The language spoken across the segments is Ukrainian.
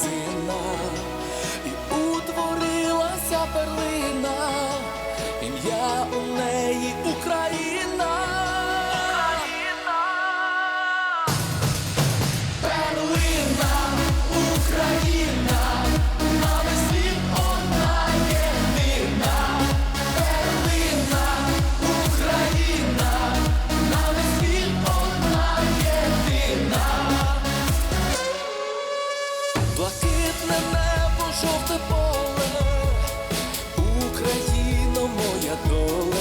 зина, і утворилася перлина, ім'я у неї Україна. моя доля.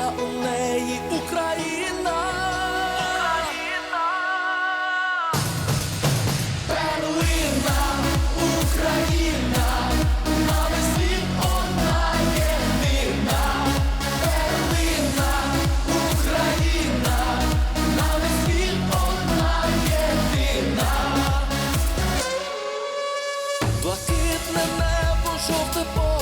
У неї Україна, Україна, перлина, Україна, на світ одна єдина, перлина, Україна, на весь єдина, блакитне небо, жовте поле.